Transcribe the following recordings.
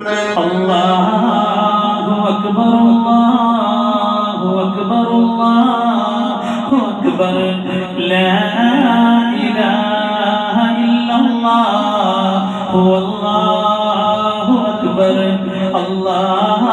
الله أكبر الله أكبر الله أكبر لا إله إلا الله هو الله أكبر الله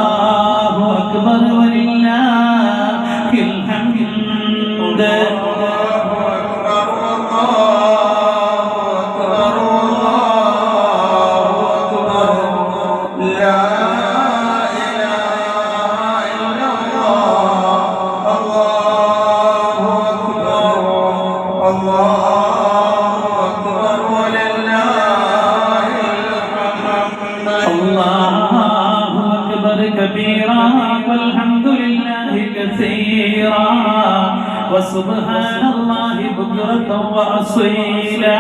وسبحان الله بكرة وأصيلا.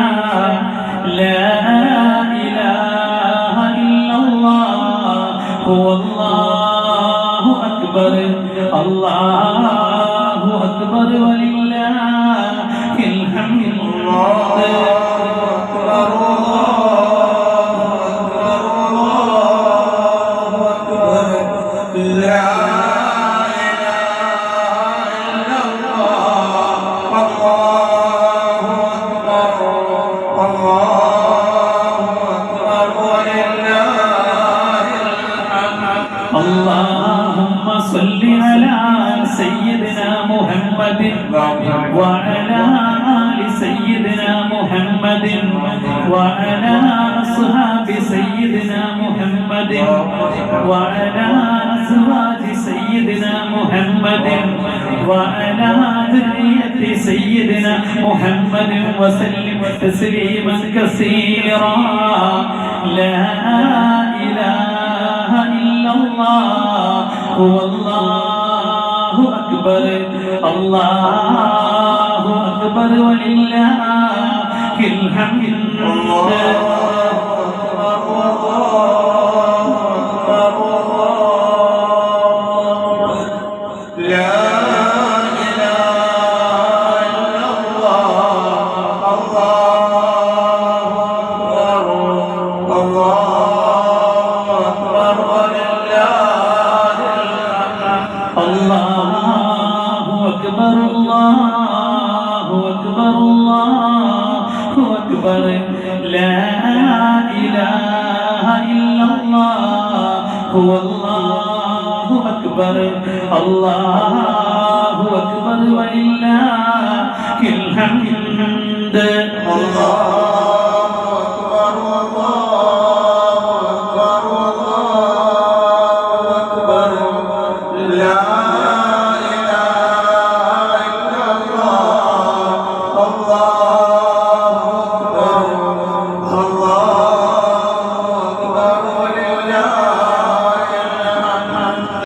لا إله إلا الله. هو الله أكبر. الله أكبر ولله الحمد. اللهم سيدنا محمد. وعلى آل سيدنا محمد. وعلى أصحاب سيدنا محمد. وعلى أزواج سيدنا محمد. وعلى ذرية سيدنا محمد. وسلم تسليما كثيرا. لا إله إلا الله. هو الله أكبر. الله أكبر ولله الحمد. الله. أكبر الله أكبر الله أكبر. لا إله إلا الله هو الله أكبر. الله أكبر ولله الحمد. الله